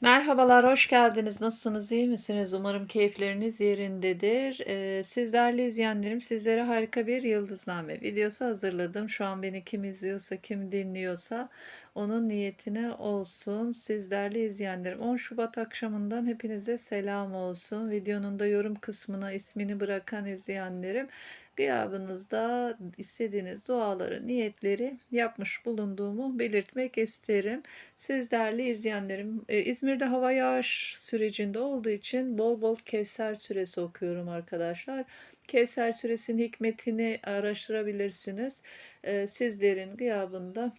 Merhabalar, hoş geldiniz. Nasılsınız, iyi misiniz? Umarım keyifleriniz yerindedir. Eee, siz izleyenlerim, sizlere harika bir yıldızname videosu hazırladım. Şu an beni kim izliyorsa, kim dinliyorsa onun niyetine olsun. Siz değerli izleyenlerim, 10 Şubat akşamından hepinize selam olsun. Videonun da yorum kısmına ismini bırakan izleyenlerim, gıyabınızda istediğiniz duaları, niyetleri yapmış bulunduğumu belirtmek isterim. Siz değerli izleyenlerim, e, İzmir'de hava yağış sürecinde olduğu için bol bol Kevser suresi okuyorum arkadaşlar. Kevser suresinin hikmetini araştırabilirsiniz. E, sizlerin gıyabında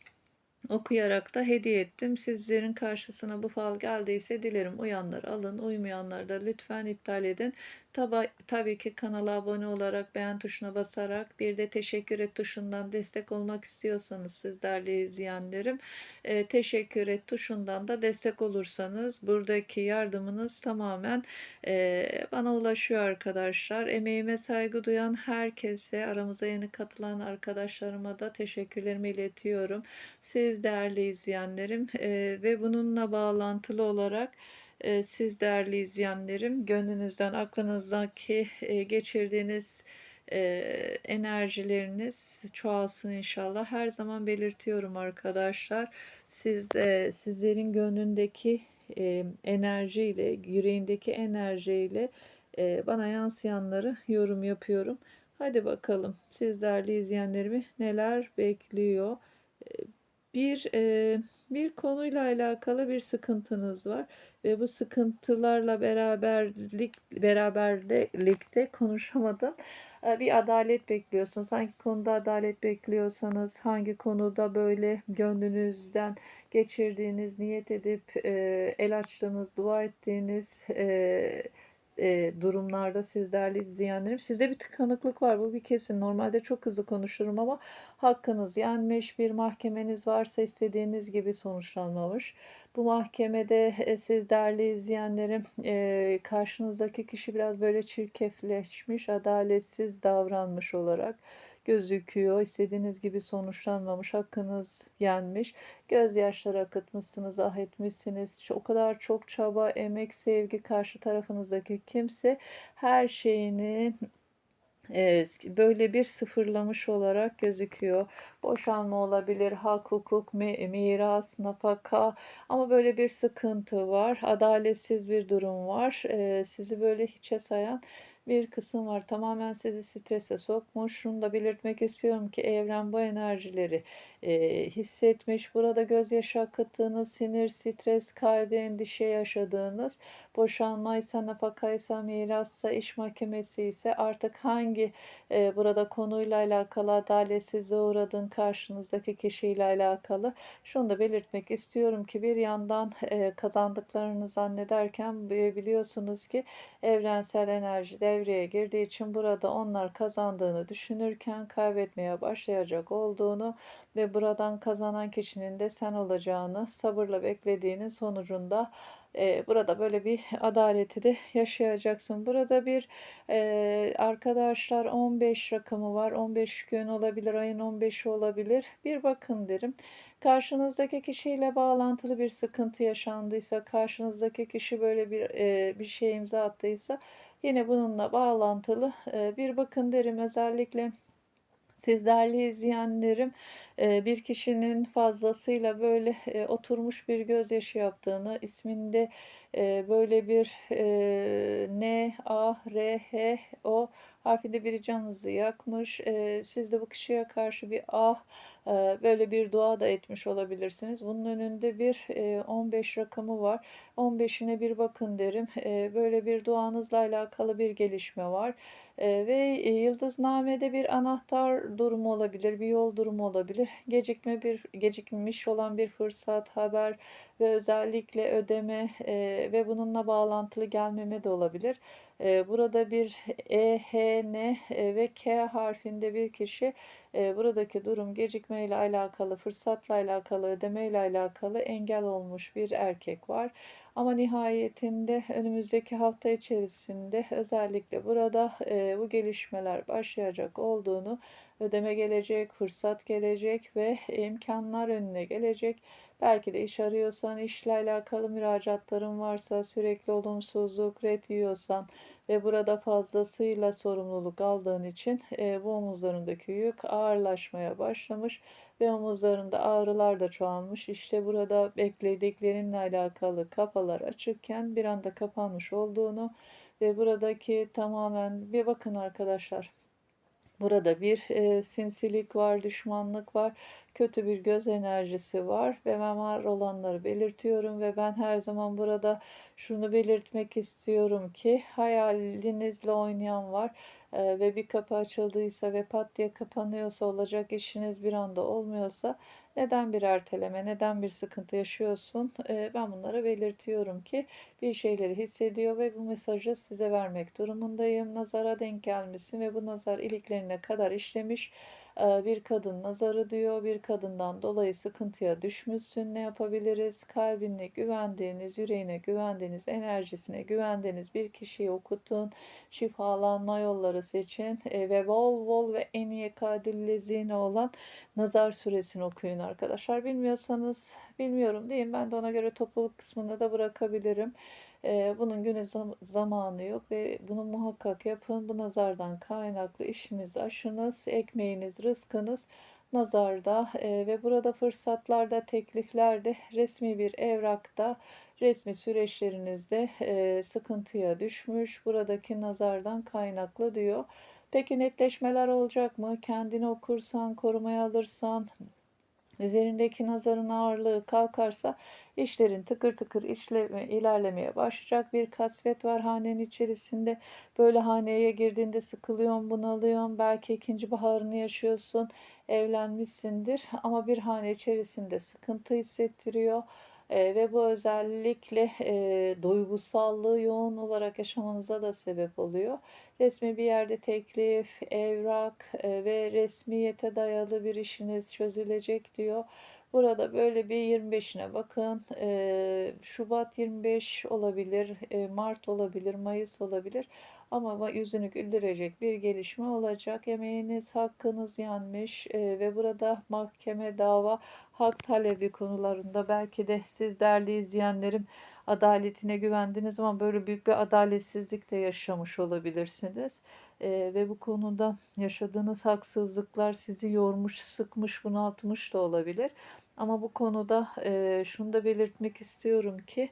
okuyarak da hediye ettim. Sizlerin karşısına bu fal geldiyse dilerim uyanlar alın, uymayanlar da lütfen iptal edin. Tabi, tabii ki kanala abone olarak beğen tuşuna basarak bir de teşekkür et tuşundan destek olmak istiyorsanız siz değerli izleyenlerim e, teşekkür et tuşundan da destek olursanız buradaki yardımınız tamamen e, bana ulaşıyor arkadaşlar. Emeğime saygı duyan herkese aramıza yeni katılan arkadaşlarıma da teşekkürlerimi iletiyorum. Siz değerli izleyenlerim e, ve bununla bağlantılı olarak Siz değerli izleyenlerim, gönlünüzden, aklınızdaki, eee, geçirdiğiniz, enerjileriniz çoğalsın inşallah. Her zaman belirtiyorum arkadaşlar. Siz, sizlerin gönlündeki, enerjiyle, yüreğindeki enerjiyle, bana yansıyanları yorum yapıyorum. Hadi bakalım siz değerli izleyenlerimi neler bekliyor? Bir, eee, bir konuyla alakalı bir sıkıntınız var ve bu sıkıntılarla beraberlik beraberlikte konuşamadım. Bir adalet bekliyorsunuz. Hangi konuda adalet bekliyorsanız, hangi konuda böyle gönlünüzden geçirdiğiniz, niyet edip, el açtığınız, dua ettiğiniz, eee, durumlarda siz değerli izleyenlerim, sizde bir tıkanıklık var. Bu bir kesin. Normalde çok hızlı konuşurum ama hakkınız yenmiş, bir mahkemeniz varsa istediğiniz gibi sonuçlanmamış. Bu mahkemede, siz değerli izleyenlerim, karşınızdaki kişi biraz böyle çirkefleşmiş, adaletsiz davranmış olarak gözüküyor. İstediğiniz gibi sonuçlanmamış, hakkınız yenmiş. Gözyaşları akıtmışsınız, ah etmişsiniz. O kadar çok çaba, emek, sevgi karşı tarafınızdaki kimse her şeyini Eee, böyle bir sıfırlamış olarak gözüküyor. Boşanma olabilir, hak, hukuk, mi miras, nafaka ama böyle bir sıkıntı var. Adaletsiz bir durum var. Eee, sizi böyle hiçe sayan bir kısım var. Tamamen sizi strese sokmuş. Şunu da belirtmek istiyorum ki evren bu enerjileri eee, hissetmiş. Burada gözyaşı akıttığınız, sinir, stres, kaygı, endişe yaşadığınız, boşanmaysa, nafakaysa, mirassa, iş mahkemesi ise artık hangi e, burada konuyla alakalı adaletsizliğe uğradığın karşınızdaki kişiyle alakalı şunu da belirtmek istiyorum ki bir yandan e, kazandıklarını zannederken biliyorsunuz ki evrensel enerji devreye girdiği için burada onlar kazandığını düşünürken kaybetmeye başlayacak olduğunu ve buradan kazanan kişinin de sen olacağını sabırla beklediğinin sonucunda e, burada böyle bir adaleti de yaşayacaksın. Burada bir e, arkadaşlar 15 rakamı var. 15 gün olabilir, ayın 15'i olabilir. Bir bakın derim. Karşınızdaki kişiyle bağlantılı bir sıkıntı yaşandıysa, karşınızdaki kişi böyle bir e, bir şey imza attıysa yine bununla bağlantılı e, bir bakın derim. Özellikle siz değerli izleyenlerim bir kişinin fazlasıyla böyle oturmuş bir gözyaşı yaptığını, isminde böyle bir N, A, R, H, O harfinde bir canınızı yakmış. Siz de bu kişiye karşı bir ah böyle bir dua da etmiş olabilirsiniz. Bunun önünde bir 15 rakamı var. 15'ine bir bakın derim. Böyle bir duanızla alakalı bir gelişme var. ve yıldıznamede bir anahtar durumu olabilir, bir yol durumu olabilir. Gecikme bir gecikmiş olan bir fırsat, haber ve özellikle ödeme ve bununla bağlantılı gelmeme de olabilir. burada bir E, H, N ve K harfinde bir kişi buradaki durum gecikme ile alakalı, fırsatla alakalı, ödeme ile alakalı engel olmuş bir erkek var. Ama nihayetinde önümüzdeki hafta içerisinde özellikle burada e, bu gelişmeler başlayacak olduğunu ödeme gelecek, fırsat gelecek ve imkanlar önüne gelecek. Belki de iş arıyorsan, işle alakalı müracaatların varsa, sürekli olumsuzluk, ret yiyorsan ve burada fazlasıyla sorumluluk aldığın için e, bu omuzlarındaki yük ağırlaşmaya başlamış ve omuzlarında ağrılar da çoğalmış. İşte burada beklediklerinle alakalı kapalar açıkken bir anda kapanmış olduğunu ve buradaki tamamen bir bakın arkadaşlar. Burada bir e, sinsilik var, düşmanlık var, kötü bir göz enerjisi var ve ben var olanları belirtiyorum ve ben her zaman burada şunu belirtmek istiyorum ki hayalinizle oynayan var ve bir kapı açıldıysa ve pat diye kapanıyorsa olacak işiniz bir anda olmuyorsa neden bir erteleme, neden bir sıkıntı yaşıyorsun? E, ben bunları belirtiyorum ki bir şeyleri hissediyor ve bu mesajı size vermek durumundayım. Nazara denk gelmişsin ve bu nazar iliklerine kadar işlemiş bir kadın nazarı diyor. Bir kadından dolayı sıkıntıya düşmüşsün. Ne yapabiliriz? Kalbine güvendiğiniz, yüreğine güvendiğiniz, enerjisine güvendiğiniz bir kişiyi okutun. Şifalanma yolları seçin ve bol bol ve en iyi kadillezine olan nazar suresini okuyun arkadaşlar. Bilmiyorsanız bilmiyorum deyin. Ben de ona göre topluluk kısmında da bırakabilirim. Bunun günü zamanı yok ve bunu muhakkak yapın. Bu nazardan kaynaklı işiniz, aşınız, ekmeğiniz, rızkınız nazarda ve burada fırsatlarda, tekliflerde, resmi bir evrakta, resmi süreçlerinizde sıkıntıya düşmüş. Buradaki nazardan kaynaklı diyor. Peki netleşmeler olacak mı? Kendini okursan, korumaya alırsan, üzerindeki nazarın ağırlığı kalkarsa işlerin tıkır tıkır işleme, ilerlemeye başlayacak. Bir kasvet var hanenin içerisinde. Böyle haneye girdiğinde sıkılıyorsun, bunalıyorsun. Belki ikinci baharını yaşıyorsun. Evlenmişsindir ama bir hane içerisinde sıkıntı hissettiriyor. E, ve bu özellikle e, duygusallığı yoğun olarak yaşamanıza da sebep oluyor. Resmi bir yerde teklif, evrak e, ve resmiyete dayalı bir işiniz çözülecek diyor. Burada böyle bir 25'ine bakın. E, Şubat 25 olabilir, e, Mart olabilir, Mayıs olabilir. Ama yüzünü güldürecek bir gelişme olacak. Emeğiniz, hakkınız yenmiş e, ve burada mahkeme, dava, hak talebi konularında belki de siz değerli izleyenlerim adaletine güvendiniz ama böyle büyük bir adaletsizlik de yaşamış olabilirsiniz. E, ve bu konuda yaşadığınız haksızlıklar sizi yormuş, sıkmış, bunaltmış da olabilir. Ama bu konuda e, şunu da belirtmek istiyorum ki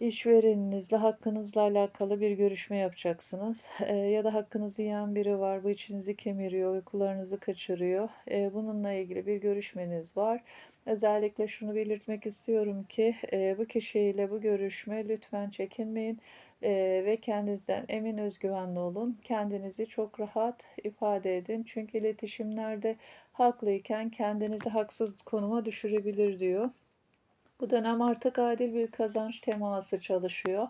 işvereninizle hakkınızla alakalı bir görüşme yapacaksınız. E, ya da hakkınızı yiyen biri var, bu içinizi kemiriyor, uykularınızı kaçırıyor. E, bununla ilgili bir görüşmeniz var. Özellikle şunu belirtmek istiyorum ki e, bu kişiyle bu görüşme lütfen çekinmeyin e, ve kendinizden emin özgüvenli olun. Kendinizi çok rahat ifade edin. Çünkü iletişimlerde haklıyken kendinizi haksız konuma düşürebilir diyor. Bu dönem artık adil bir kazanç teması çalışıyor.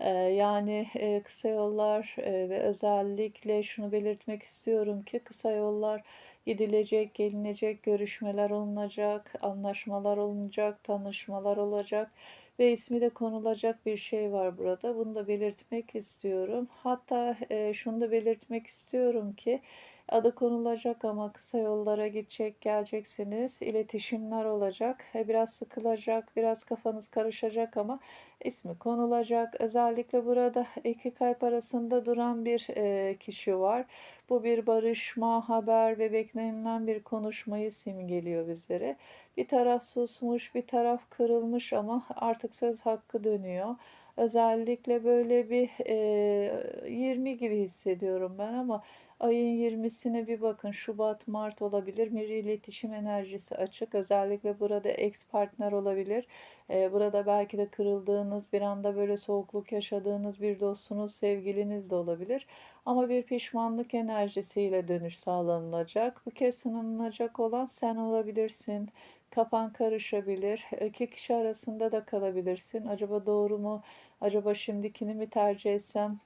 Ee, yani e, kısa yollar e, ve özellikle şunu belirtmek istiyorum ki kısa yollar gidilecek, gelinecek, görüşmeler olunacak, anlaşmalar olunacak, tanışmalar olacak ve ismi de konulacak bir şey var burada. Bunu da belirtmek istiyorum. Hatta e, şunu da belirtmek istiyorum ki Adı konulacak ama kısa yollara gidecek, geleceksiniz. İletişimler olacak. E, biraz sıkılacak, biraz kafanız karışacak ama ismi konulacak. Özellikle burada iki kalp arasında duran bir e, kişi var. Bu bir barışma, haber ve beklenilen bir konuşmayı simgeliyor bizlere. Bir taraf susmuş, bir taraf kırılmış ama artık söz hakkı dönüyor. Özellikle böyle bir e, 20 gibi hissediyorum ben ama Ayın 20'sine bir bakın. Şubat, Mart olabilir. Bir iletişim enerjisi açık. Özellikle burada ex partner olabilir. Ee, burada belki de kırıldığınız, bir anda böyle soğukluk yaşadığınız bir dostunuz, sevgiliniz de olabilir. Ama bir pişmanlık enerjisiyle dönüş sağlanılacak. Bu kez sınanılacak olan sen olabilirsin. Kafan karışabilir. İki kişi arasında da kalabilirsin. Acaba doğru mu? Acaba şimdikini mi tercih etsem?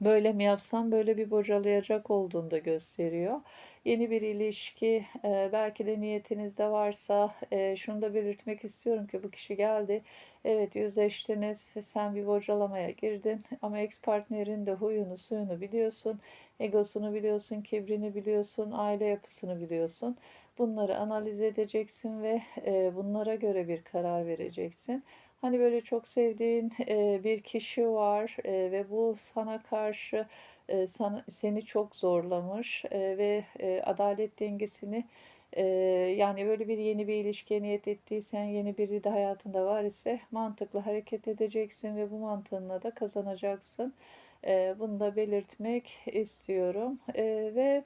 böyle mi yapsam böyle bir bocalayacak olduğunu da gösteriyor. Yeni bir ilişki e, belki de niyetinizde varsa e, şunu da belirtmek istiyorum ki bu kişi geldi. Evet yüzleştiniz sen bir bocalamaya girdin ama ex partnerin de huyunu suyunu biliyorsun. Egosunu biliyorsun, kibrini biliyorsun, aile yapısını biliyorsun. Bunları analiz edeceksin ve e, bunlara göre bir karar vereceksin. Hani böyle çok sevdiğin e, bir kişi var e, ve bu sana karşı e, sana, seni çok zorlamış e, ve e, adalet dengesini e, yani böyle bir yeni bir ilişkiye niyet ettiysen yeni biri de hayatında var ise mantıklı hareket edeceksin ve bu mantığınla da kazanacaksın. E, bunu da belirtmek istiyorum e, ve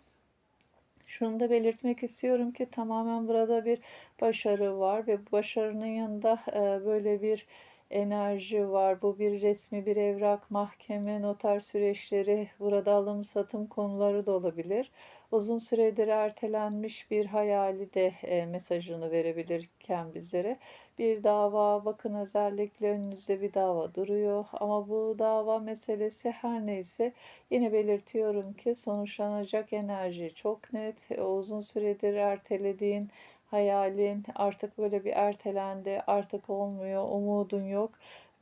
şunu da belirtmek istiyorum ki tamamen burada bir başarı var ve başarının yanında böyle bir enerji var. Bu bir resmi bir evrak, mahkeme, noter süreçleri, burada alım satım konuları da olabilir. Uzun süredir ertelenmiş bir hayali de e, mesajını verebilirken bizlere. Bir dava, bakın özellikle önünüzde bir dava duruyor ama bu dava meselesi her neyse yine belirtiyorum ki sonuçlanacak enerji çok net. E, uzun süredir ertelediğin hayalin artık böyle bir ertelendi, artık olmuyor, umudun yok.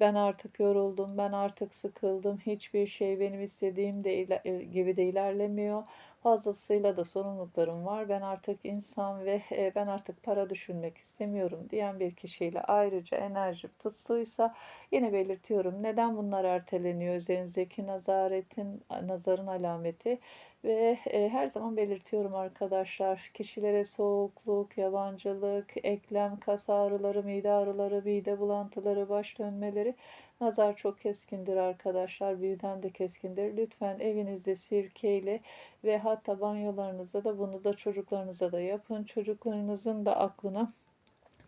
Ben artık yoruldum, ben artık sıkıldım. Hiçbir şey benim istediğim de e, gibi de ilerlemiyor. Fazlasıyla da sorumluluklarım var. Ben artık insan ve e, ben artık para düşünmek istemiyorum diyen bir kişiyle ayrıca enerjim tuttuysa yine belirtiyorum. Neden bunlar erteleniyor? Üzerinizdeki nazaretin, nazarın alameti ve e, her zaman belirtiyorum arkadaşlar kişilere soğukluk, yabancılık, eklem, kas ağrıları, mide ağrıları, mide bulantıları, baş dönmeleri nazar çok keskindir arkadaşlar. Birden de keskindir. Lütfen evinizde sirkeyle ve hatta banyolarınızda da bunu da çocuklarınıza da yapın. Çocuklarınızın da aklına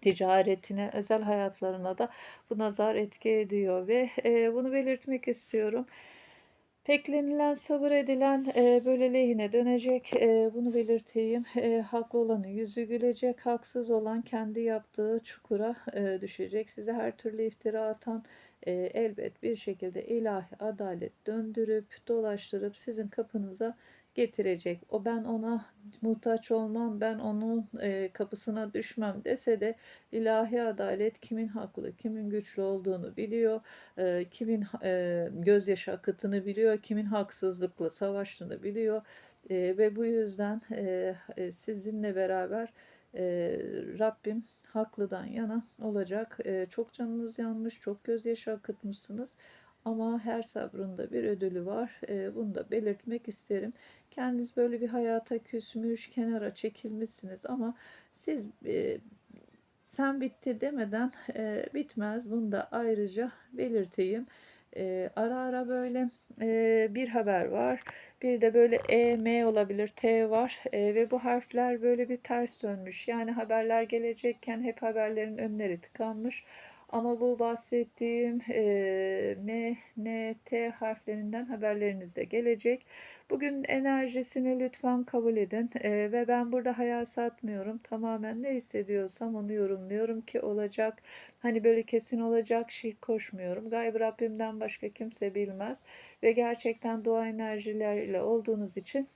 ticaretine, özel hayatlarına da bu nazar etki ediyor ve e, bunu belirtmek istiyorum. Beklenilen, sabır edilen e, böyle lehine dönecek. E, bunu belirteyim. E, haklı olanın yüzü gülecek. Haksız olan kendi yaptığı çukura e, düşecek. Size her türlü iftira atan e, elbet bir şekilde ilahi adalet döndürüp dolaştırıp sizin kapınıza getirecek. O ben ona muhtaç olmam, ben onun e, kapısına düşmem dese de ilahi adalet kimin haklı, kimin güçlü olduğunu biliyor, e, kimin e, gözyaşı akıtını biliyor, kimin haksızlıkla savaştığını biliyor e, ve bu yüzden e, e, sizinle beraber e, Rabbim haklıdan yana olacak. E, çok canınız yanmış, çok gözyaşı akıtmışsınız. Ama her sabrında bir ödülü var. E, bunu da belirtmek isterim. Kendiniz böyle bir hayata küsmüş, kenara çekilmişsiniz ama siz e, sen bitti demeden e, bitmez. Bunu da ayrıca belirteyim. E, ara ara böyle e, bir haber var. Bir de böyle E, M olabilir, T var e, ve bu harfler böyle bir ters dönmüş. Yani haberler gelecekken hep haberlerin önleri tıkanmış. Ama bu bahsettiğim e, M, N, T harflerinden haberleriniz de gelecek. Bugün enerjisini lütfen kabul edin e, ve ben burada hayal satmıyorum. Tamamen ne hissediyorsam onu yorumluyorum ki olacak. Hani böyle kesin olacak şey koşmuyorum. Gayb Rabbimden başka kimse bilmez ve gerçekten dua enerjilerle olduğunuz için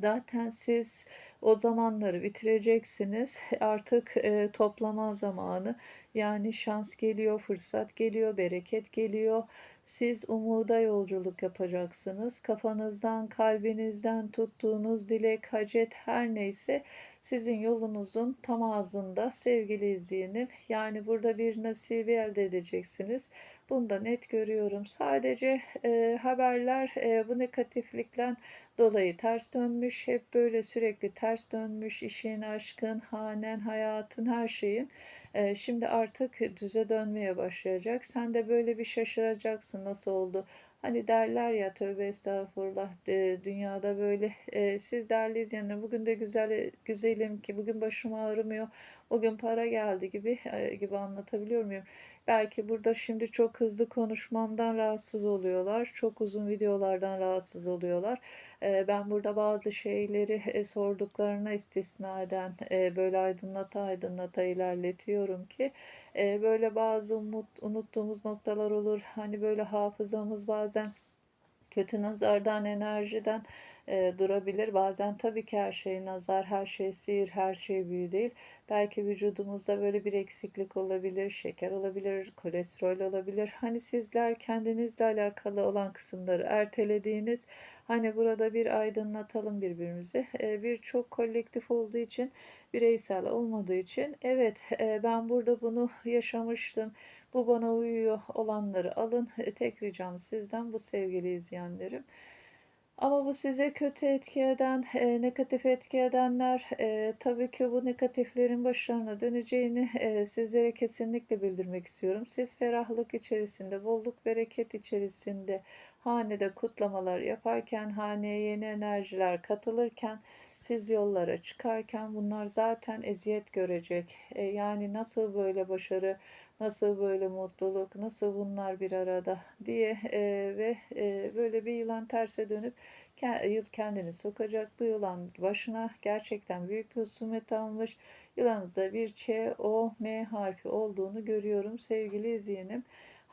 Zaten siz o zamanları bitireceksiniz. Artık e, toplama zamanı. Yani şans geliyor, fırsat geliyor, bereket geliyor. Siz umuda yolculuk yapacaksınız. Kafanızdan, kalbinizden tuttuğunuz dilek, hacet her neyse sizin yolunuzun tam ağzında sevgili izleyenim. Yani burada bir nasibi elde edeceksiniz. Bunu da net görüyorum. Sadece e, haberler e, bu negatiflikten dolayı ters dönmüş. Hep böyle sürekli ters dönmüş. işin, aşkın, hanen, hayatın, her şeyin. Şimdi artık düze dönmeye başlayacak. Sen de böyle bir şaşıracaksın nasıl oldu. Hani derler ya tövbe estağfurullah dünyada böyle e, siz değerli izleyenler bugün de güzel güzelim ki bugün başım ağrımıyor bugün para geldi gibi e, gibi anlatabiliyor muyum? Belki burada şimdi çok hızlı konuşmamdan rahatsız oluyorlar. Çok uzun videolardan rahatsız oluyorlar. Ben burada bazı şeyleri e, sorduklarına istisnaden e, böyle aydınlata aydınlata ilerletiyorum ki e, böyle bazı umut, unuttuğumuz noktalar olur. Hani böyle hafızamız bazen kötü nazardan, enerjiden e, durabilir. Bazen tabii ki her şey nazar, her şey sihir, her şey büyü değil. Belki vücudumuzda böyle bir eksiklik olabilir, şeker olabilir, kolesterol olabilir. Hani sizler kendinizle alakalı olan kısımları ertelediğiniz, hani burada bir aydınlatalım birbirimizi. E, Birçok kolektif olduğu için, bireysel olmadığı için, evet e, ben burada bunu yaşamıştım. Bu bana uyuyor olanları alın. E, Tek ricam sizden bu sevgili izleyenlerim. Ama bu size kötü etki eden, e, negatif etki edenler e, tabii ki bu negatiflerin başlarına döneceğini e, sizlere kesinlikle bildirmek istiyorum. Siz ferahlık içerisinde, bolluk bereket içerisinde hanede kutlamalar yaparken, haneye yeni enerjiler katılırken, siz yollara çıkarken bunlar zaten eziyet görecek. E, yani nasıl böyle başarı, nasıl böyle mutluluk, nasıl bunlar bir arada diye e, ve e, böyle bir yılan terse dönüp yıl kendini sokacak. Bu yılan başına gerçekten büyük bir husumet almış. Yılanınızda bir Ç, O, M harfi olduğunu görüyorum sevgili izleyenim.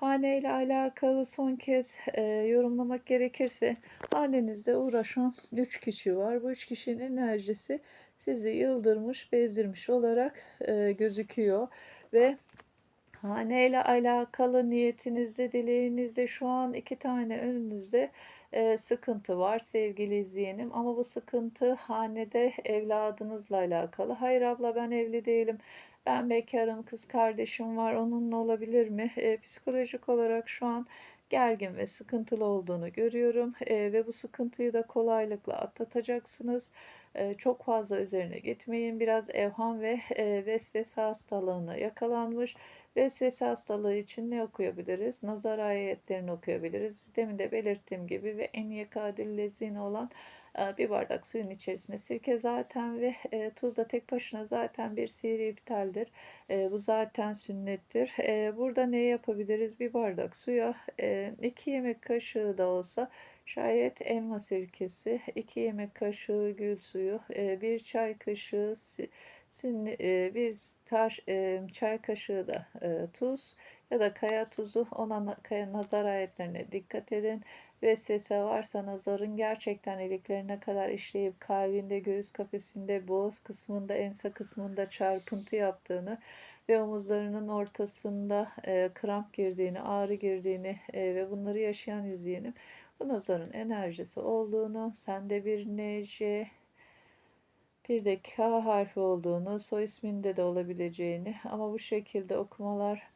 Hane ile alakalı son kez e, yorumlamak gerekirse hanenizde uğraşan 3 kişi var. Bu 3 kişinin enerjisi sizi yıldırmış, bezdirmiş olarak e, gözüküyor ve Hane ile alakalı niyetinizde, dileğinizde şu an iki tane önünüzde e, sıkıntı var sevgili izleyenim. Ama bu sıkıntı hanede evladınızla alakalı. Hayır abla ben evli değilim. Ben bekarım, kız kardeşim var. Onunla olabilir mi? E, psikolojik olarak şu an gergin ve sıkıntılı olduğunu görüyorum. E, ve bu sıkıntıyı da kolaylıkla atlatacaksınız. E, çok fazla üzerine gitmeyin. Biraz evham ve e, vesvese hastalığına yakalanmış. Vesvese hastalığı için ne okuyabiliriz? Nazar ayetlerini okuyabiliriz. Demin de belirttiğim gibi ve en yekadül olan bir bardak suyun içerisine sirke zaten ve e, tuz da tek başına zaten bir sihir iptaldir. E, bu zaten sünnettir. E, burada ne yapabiliriz? Bir bardak suya e, iki yemek kaşığı da olsa şayet elma sirkesi, iki yemek kaşığı gül suyu, e, bir çay kaşığı bir taş, çay kaşığı da tuz ya da kaya tuzu ona kaya nazar ayetlerine dikkat edin. Vesvese varsa nazarın gerçekten iliklerine kadar işleyip kalbinde, göğüs kafesinde, boğaz kısmında, ense kısmında çarpıntı yaptığını ve omuzlarının ortasında e, kramp girdiğini, ağrı girdiğini e, ve bunları yaşayan izleyenim bu nazarın enerjisi olduğunu, sende bir neje, bir de K harfi olduğunu, soy isminde de olabileceğini ama bu şekilde okumalar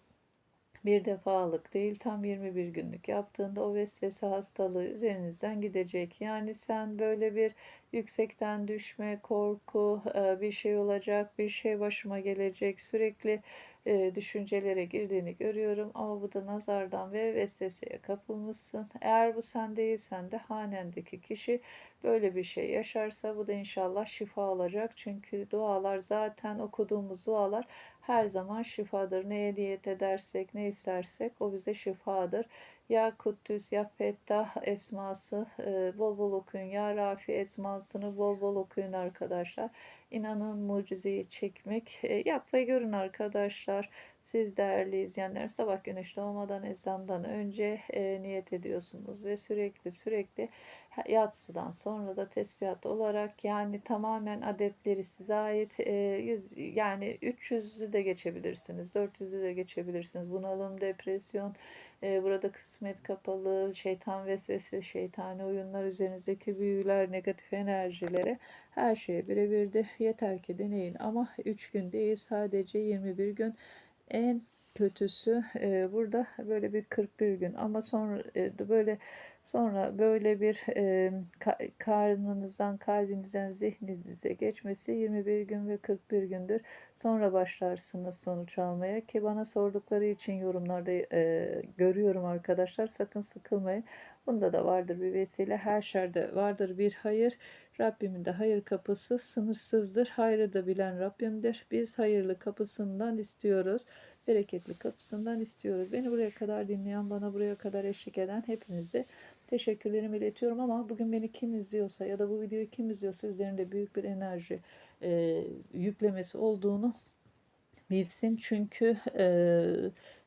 bir defalık değil tam 21 günlük yaptığında o vesvese hastalığı üzerinizden gidecek. Yani sen böyle bir yüksekten düşme, korku, e, bir şey olacak, bir şey başıma gelecek sürekli e, düşüncelere girdiğini görüyorum ama bu da nazardan ve vesveseye kapılmışsın. Eğer bu sen değilsen de hanendeki kişi böyle bir şey yaşarsa bu da inşallah şifa olacak. Çünkü dualar zaten okuduğumuz dualar her zaman şifadır. Neye niyet edersek, ne istersek o bize şifadır. Ya Kuddüs ya Fettah esması e, bol bol okuyun. Ya Rafi esmasını bol bol okuyun arkadaşlar. İnanın mucizeyi çekmek. E, yap ve görün arkadaşlar. Siz değerli izleyenler sabah güneş doğmadan ezandan önce e, niyet ediyorsunuz ve sürekli sürekli yatsıdan sonra da tesbihat olarak yani tamamen adetleri size ait e, 100, yani 300'ü de geçebilirsiniz 400'ü de geçebilirsiniz bunalım depresyon e, burada kısmet kapalı şeytan vesvese şeytani oyunlar üzerinizdeki büyüler negatif enerjilere her şeye birebir de yeter ki deneyin. Ama 3 gün değil sadece 21 gün. En kötüsü e, burada böyle bir 41 gün. Ama sonra e, böyle sonra böyle bir e, ka, karnınızdan kalbinizden zihninize geçmesi 21 gün ve 41 gündür. Sonra başlarsınız sonuç almaya ki bana sordukları için yorumlarda e, görüyorum arkadaşlar. Sakın sıkılmayın. Bunda da vardır bir vesile. Her şerde vardır bir hayır. Rabbimin de hayır kapısı sınırsızdır. Hayrı da bilen Rabbimdir. Biz hayırlı kapısından istiyoruz bereketli kapısından istiyoruz. Beni buraya kadar dinleyen, bana buraya kadar eşlik eden hepinize teşekkürlerimi iletiyorum ama bugün beni kim izliyorsa ya da bu videoyu kim izliyorsa üzerinde büyük bir enerji e, yüklemesi olduğunu bilsin. Çünkü e,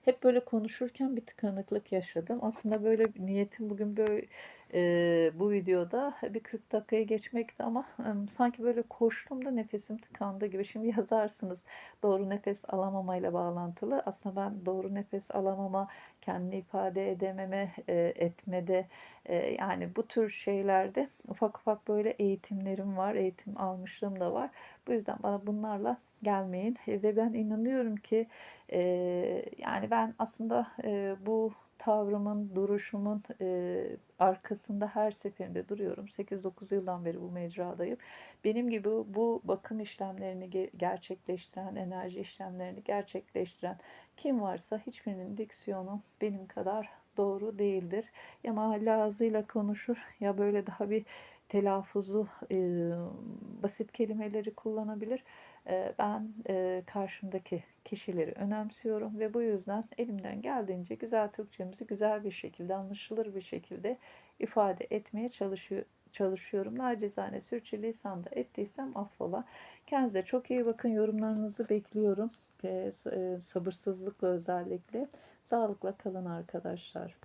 hep böyle konuşurken bir tıkanıklık yaşadım. Aslında böyle bir niyetim bugün böyle eee, bu videoda bir 40 dakikaya geçmekti ama em, sanki böyle koştum da nefesim tıkandı gibi. Şimdi yazarsınız doğru nefes alamamayla bağlantılı. Aslında ben doğru nefes alamama, kendini ifade edememe, e, etmede e, yani bu tür şeylerde ufak ufak böyle eğitimlerim var, eğitim almışlığım da var. Bu yüzden bana bunlarla gelmeyin E, ve ben inanıyorum ki e, yani ben aslında e, bu tavrımın, duruşumun e, arkasında her seferinde duruyorum. 8-9 yıldan beri bu mecradayım. Benim gibi bu bakım işlemlerini ge- gerçekleştiren, enerji işlemlerini gerçekleştiren kim varsa hiçbirinin diksiyonu benim kadar doğru değildir. Ya mahalle ağzıyla konuşur ya böyle daha bir telaffuzu e, basit kelimeleri kullanabilir. E, ben e, karşımdaki kişileri önemsiyorum ve bu yüzden elimden geldiğince güzel Türkçemizi güzel bir şekilde, anlaşılır bir şekilde ifade etmeye çalışıyor, çalışıyorum. Nacizane sürçülisan da ettiysem affola. Kendinize çok iyi bakın. Yorumlarınızı bekliyorum. E, sabırsızlıkla özellikle. Sağlıkla kalın arkadaşlar.